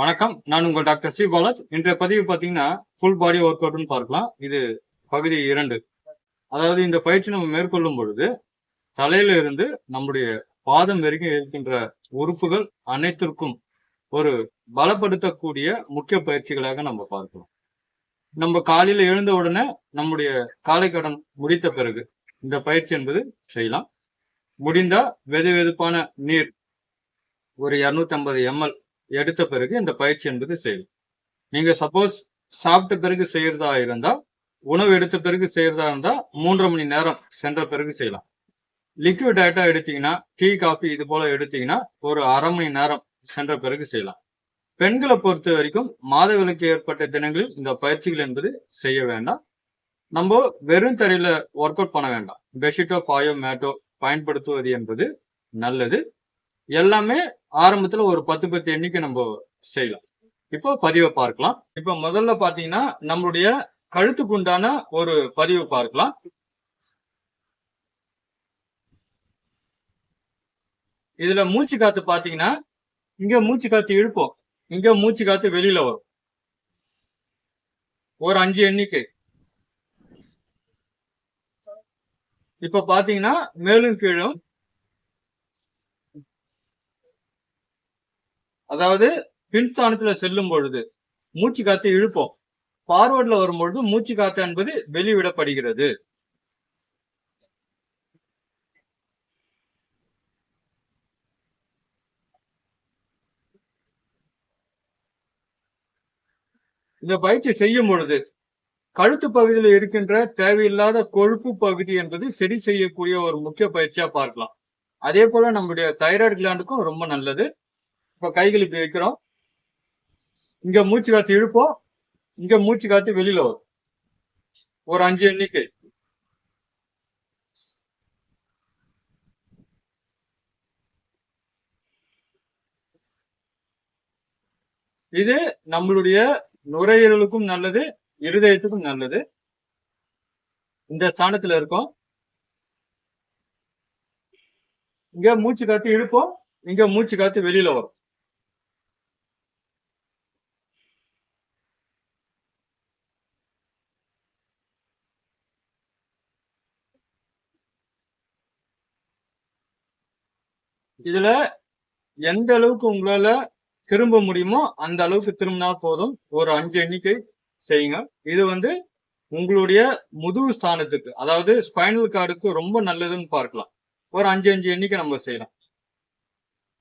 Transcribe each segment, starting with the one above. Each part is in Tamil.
வணக்கம். நான் உங்கள் டாக்டர் சி பாலாஜ். இன்றைய பதிவு பார்த்தீங்கன்னா ஃபுல் பாடி ஒர்க் அவுட்னு பார்க்கலாம். இது பகுதி இரண்டு. அதாவது இந்த பயிற்சி நம்ம மேற்கொள்ளும் பொழுது தலையில இருந்து நம்முடைய பாதம் வரைக்கும் இருக்கின்ற உறுப்புகள் அனைத்திற்கும் ஒரு பலப்படுத்தக்கூடிய முக்கிய பயிற்சிகளாக நம்ம பார்க்கலாம் நம்ம காலையில எழுந்த உடனே நம்முடைய காலை கடன் முடித்த பிறகு இந்த பயிற்சி என்பது செய்யலாம். முடிந்தா வெது வெதுப்பான நீர் ஒரு 250 ஐம்பது எம்எல் எடுத்த பிறகு இந்த பயிற்சி என்பது செய்யலாம் நீங்கள் சப்போஸ் சாப்பிட்ட பிறகு செய்கிறதா இருந்தால் உணவு எடுத்த பிறகு செய்கிறதா இருந்தால் மூன்றரை மணி நேரம் சென்ற பிறகு செய்யலாம். லிக்விட் டயட்டா எடுத்தீங்கன்னா டீ காஃபி இது போல் எடுத்தீங்கன்னா ஒரு அரை மணி நேரம் சென்ற பிறகு செய்யலாம். பெண்களை பொறுத்த வரைக்கும் மாதவிலக்கு ஏற்பட்ட தினங்களில் இந்த பயிற்சிகள் என்பது செய்ய வேண்டாம். நம்ம வெறும் தரையில் ஒர்க் அவுட் பண்ண வேண்டாம். பெட்ஷீட்டோ பாயோ மேட்டோ பயன்படுத்துவது என்பது நல்லது. எல்லாமே ஆரம்பத்துல ஒரு பத்து பத்து எண்ணிக்கை நம்ம செய்யலாம். இப்போ பதிவை பார்க்கலாம். இப்போ முதல்ல பாத்தீங்கன்னா நம்மளுடைய கழுத்துக்கு உண்டான ஒரு பதிவு பார்க்கலாம். இதுல மூச்சு காத்து பாத்தீங்கன்னா இங்க மூச்சு காத்து இழுப்போம். இங்க மூச்சு காத்து வெளியில வரும். ஒரு அஞ்சு எண்ணிக்கை. இப்ப பாத்தீங்கன்னா மேலும் கீழும் அதாவது பின்ஸ்தானத்துல செல்லும் பொழுது மூச்சு காத்து இழுப்போம். ஃபார்வர்ட்ல வரும்பொழுது மூச்சு காத்து என்பது வெளிவிடப்படுகிறது. இந்த பயிற்சி செய்யும் பொழுது கழுத்து பகுதியில் இருக்கின்ற தேவையில்லாத கொழுப்பு பகுதி என்பது சரி செய்யக்கூடிய ஒரு முக்கிய பயிற்சியா பார்க்கலாம். அதே போல நம்முடைய தைராய்டு கிளாண்டுக்கும் ரொம்ப நல்லது. இப்போ கைகள் இப்படி வைக்கிறோம். இங்க மூச்சு காத்து இழுப்போம். இங்க மூச்சு காத்து வெளியில வரும். ஒரு அஞ்சு எண்ணிக்கை. இது நம்மளுடைய நுரையீரலுக்கும் நல்லது இருதயத்துக்கும் நல்லது. இந்த ஸ்தானத்துல இருக்கும். இங்க மூச்சு காத்து இழுப்போம். இங்க மூச்சு காத்து வெளியில வரும். இதுல எந்த அளவுக்கு உங்களால திரும்ப முடியுமோ அந்த அளவுக்கு திரும்பினா போதும். ஒரு அஞ்சு எண்ணிக்கை செய்யுங்க. இது வந்து உங்களுடைய முதுகு ஸ்தானத்துக்கு அதாவது ஸ்பைனல் கார்டுக்கு ரொம்ப நல்லதுன்னு பார்க்கலாம். ஒரு அஞ்சு அஞ்சு எண்ணிக்கை நம்ம செய்யலாம்.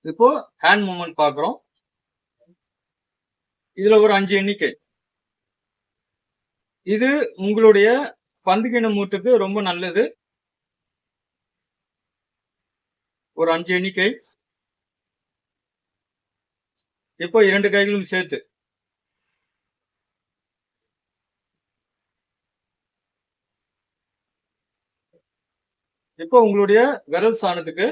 இப்போ ஹேண்ட் மூமெண்ட் பார்க்குறோம். இதுல ஒரு அஞ்சு எண்ணிக்கை. இது உங்களுடைய பந்துகிண மூட்டுக்கு ரொம்ப நல்லது. ஒரு அஞ்சு எண்ணிக்கை. இப்போ இரண்டு கைகளும் சேர்த்து. இப்போ உங்களுடைய விரல் ஸ்தானத்துக்கு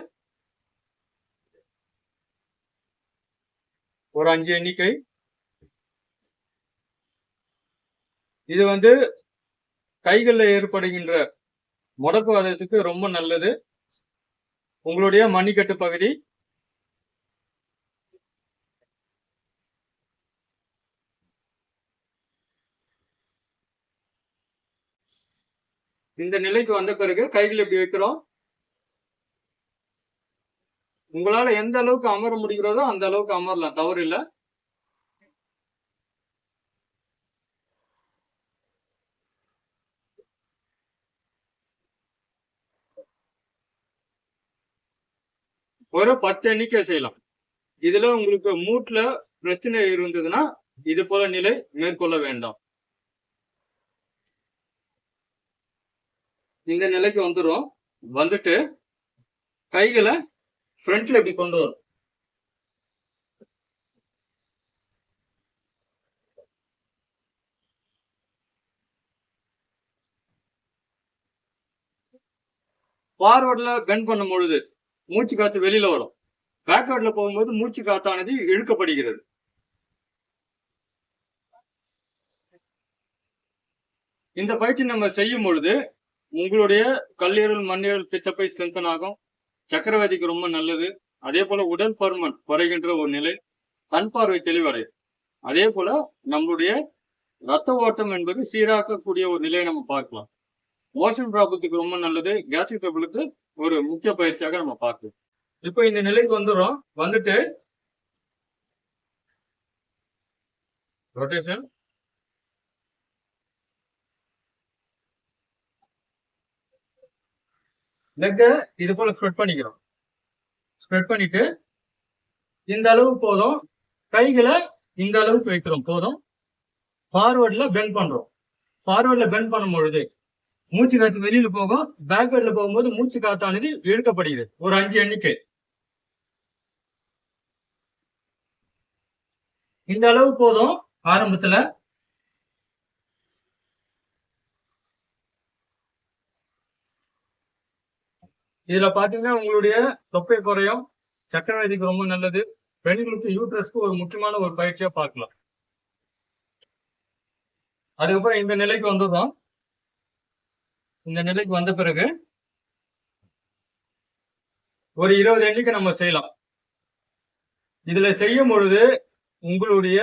ஒரு அஞ்சு எண்ணிக்கை. இது வந்து கைகளில் ஏற்படுகின்ற முடக்குவாதத்துக்கு ரொம்ப நல்லது. உங்களுடைய மணிக்கட்டு பகுதி. இந்த நிலைக்கு வந்த பிறகு கைகள் இப்படி வைக்கிறோம். உங்களால எந்த அளவுக்கு அமர முடிகிறதோ அந்த அளவுக்கு அமரலாம் தவறு இல்லை ஒரு பத்து எண்ணிக்கை செய்யலாம். இதுல உங்களுக்கு மூட்ல பிரச்சனை இருந்ததுன்னா இது போல நிலை மேற்கொள்ள வேண்டாம். இந்த நிலைக்கு வந்துடும் வந்துட்டு கைகளை ஃப்ரண்ட்ல இப்படி கொண்டு வரும். ஃபார்வர்ட்ல பெண்ட் பண்ணும் பொழுது மூச்சு காத்து வெளியில வரும். பேக்வர்ட்ல போகும்போது மூச்சு காத்தானது இழுக்கப்படுகிறது. இந்த பயிற்சி நம்ம செய்யும் பொழுது உங்களுடைய கல்லீரல் மண்ணீரல் பித்தப்பை ஸ்ட்ரென்தன் ஆகும். சக்கரவாதிக்கு ரொம்ப நல்லது. அதே போல உடல் பருமன் குறைகின்ற ஒரு நிலை. கண் பார்வை தெளிவடையும். அதே போல நம்மளுடைய ரத்த ஓட்டம் என்பது சீராக்கக்கூடிய ஒரு நிலையை நம்ம பார்க்கலாம். மோஷன் ப்ராப்ளத்துக்கு ரொம்ப நல்லது. கேஸ்ட்ரிக் ட்ரபிளுக்கு ஒரு முக்கிய பயிற்சியாக நம்ம பார்க்கலாம் இப்போ இந்த நிலைக்கு வந்துடுறோம். வந்துட்டு ரொட்டேஷன் லெக்க இது போல ஸ்ப்ரெட் பண்ணிக்கிறோம். ஸ்ப்ரெட் பண்ணிட்டு இந்த அளவு போதும். கைகளை இந்த அளவுக்கு வைக்கிறோம். போதும். ஃபார்வர்டில் பெண்ட் பண்றோம். ஃபார்வர்டில் பெண்ட் பண்ணும் பொழுது மூச்சு காத்து வெளியில போகும். பேக்வேர்ட்ல போகும்போது மூச்சு காத்தானது இழுக்கப்படுகிறது. ஒரு அஞ்சு எண்ணிக்கை. இந்த அளவு போதும் ஆரம்பத்துல. இதுல பாத்தீங்கன்னா உங்களுடைய தொப்பை குறையும். சக்கரவதிக்கு ரொம்ப நல்லது. பெண்களுக்கு யூட்ரஸ்க்கு ஒரு முக்கியமான ஒரு பயிற்சியா பார்க்கலாம். அதுக்கப்புறம் இந்த நிலைக்கு வந்ததும் இந்த நிலைக்கு வந்த பிறகு ஒரு இருபது எண்ணிக்கை நம்ம செய்யலாம். இதுல செய்யும் பொழுது உங்களுடைய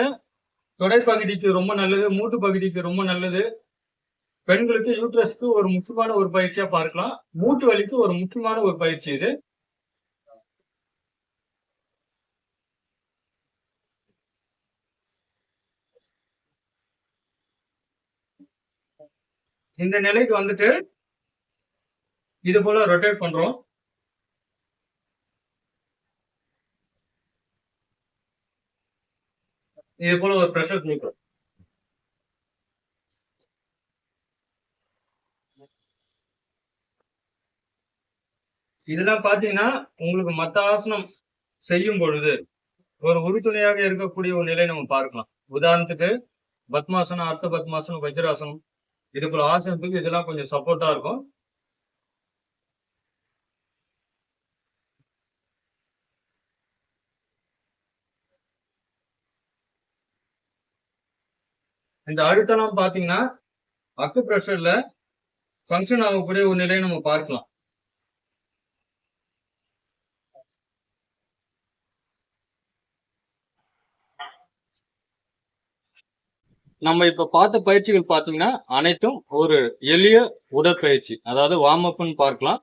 தொடைப்பகுதிக்கு ரொம்ப நல்லது மூட்டு பகுதிக்கு ரொம்ப நல்லது. பெண்களுக்கு யூட்ரஸ்க்கு ஒரு முக்கியமான ஒரு பயிற்சியா பார்க்கலாம். மூட்டு வலிக்கு ஒரு முக்கியமான ஒரு பயிற்சி இது. இந்த நிலைக்கு வந்துட்டு இது போல ரொட்டேட் பண்றோம். இது போல ஒரு ப்ரெஷர் கொடுக்குறோம் இதெல்லாம் பாத்தீங்கன்னா உங்களுக்கு மத்த ஆசனம் செய்யும் பொழுது ஒரு உறுதுணையாக இருக்கக்கூடிய ஒரு நிலை நம்ம பார்க்கலாம். உதாரணத்துக்கு பத்மாசனம் அர்த்த பத்மாசனம் வஜ்ராசனம் இது போல ஆசனத்துக்கு இதெல்லாம் கொஞ்சம் சப்போர்ட்டா இருக்கும். இந்த அடுத்தலாம் பாத்தீங்கன்னா அக்கு பிரஷர்ல ஃபங்க்ஷன் ஆகக்கூடிய ஒரு நிலையை நம்ம பார்க்கலாம். நம்ம இப்ப பார்த்த பயிற்சிகள் பார்த்தீங்கன்னா அனைத்தும் ஒரு எளிய உடற்பயிற்சி. அதாவது வார்ம் அப்னு பார்க்கலாம்.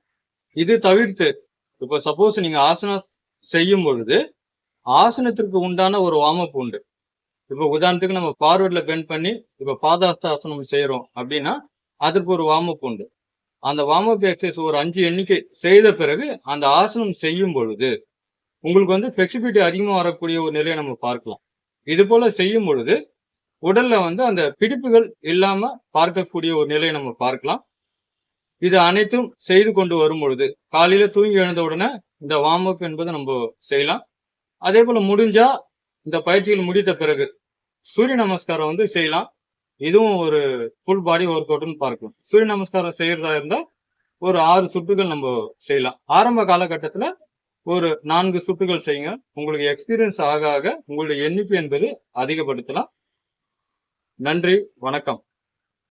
இது தவிர்த்து இப்ப சப்போஸ் நீங்க ஆசனம் செய்யும் பொழுது ஆசனத்திற்கு உண்டான ஒரு வார்ம் அப் உண்டு. இப்ப உதாரணத்துக்கு நம்ம ஃபார்வர்ட்ல பெண்ட் பண்ணி இப்ப பாதாஸ்தாசனம் செய்யறோம் அப்படின்னா அதற்கு ஒரு வார்ம் அப் உண்டு. அந்த வார்ம் அப் எக்ஸசைஸ் ஒரு அஞ்சு எண்ணிக்கை செய்த பிறகு அந்த ஆசனம் செய்யும் பொழுது உங்களுக்கு வந்து ஃபிளெக்சிபிலிட்டி அதிகமாக வரக்கூடிய ஒரு நிலையை நம்ம பார்க்கலாம். இது போல செய்யும் பொழுது உடல்ல வந்து அந்த பிடிப்புகள் இல்லாம பார்க்கக்கூடிய ஒரு நிலையை நம்ம பார்க்கலாம். இது அனைத்தும் செய்து கொண்டு வரும் பொழுது காலையில தூங்கி எழுந்த உடனே இந்த வார்ம் அப் என்பதை நம்ம செய்யலாம். அதே போல முடிஞ்சா இந்த பயிற்சிகள் முடித்த பிறகு சூரிய நமஸ்காரம் வந்து செய்யலாம். இதுவும் ஒரு ஃபுல் பாடி ஒர்க் அவுட்னு பார்க்கலாம். சூரிய நமஸ்காரம் செய்யறதா இருந்தா ஒரு ஆறு சுட்டுகள் நம்ம செய்யலாம். ஆரம்ப காலகட்டத்துல ஒரு நான்கு சுட்டுகள் செய்யுங்க. உங்களுக்கு எக்ஸ்பீரியன்ஸ் ஆக ஆக உங்களுடைய எண்ணிக்கை என்பது அதிகப்படுத்தலாம். நன்றி வணக்கம்.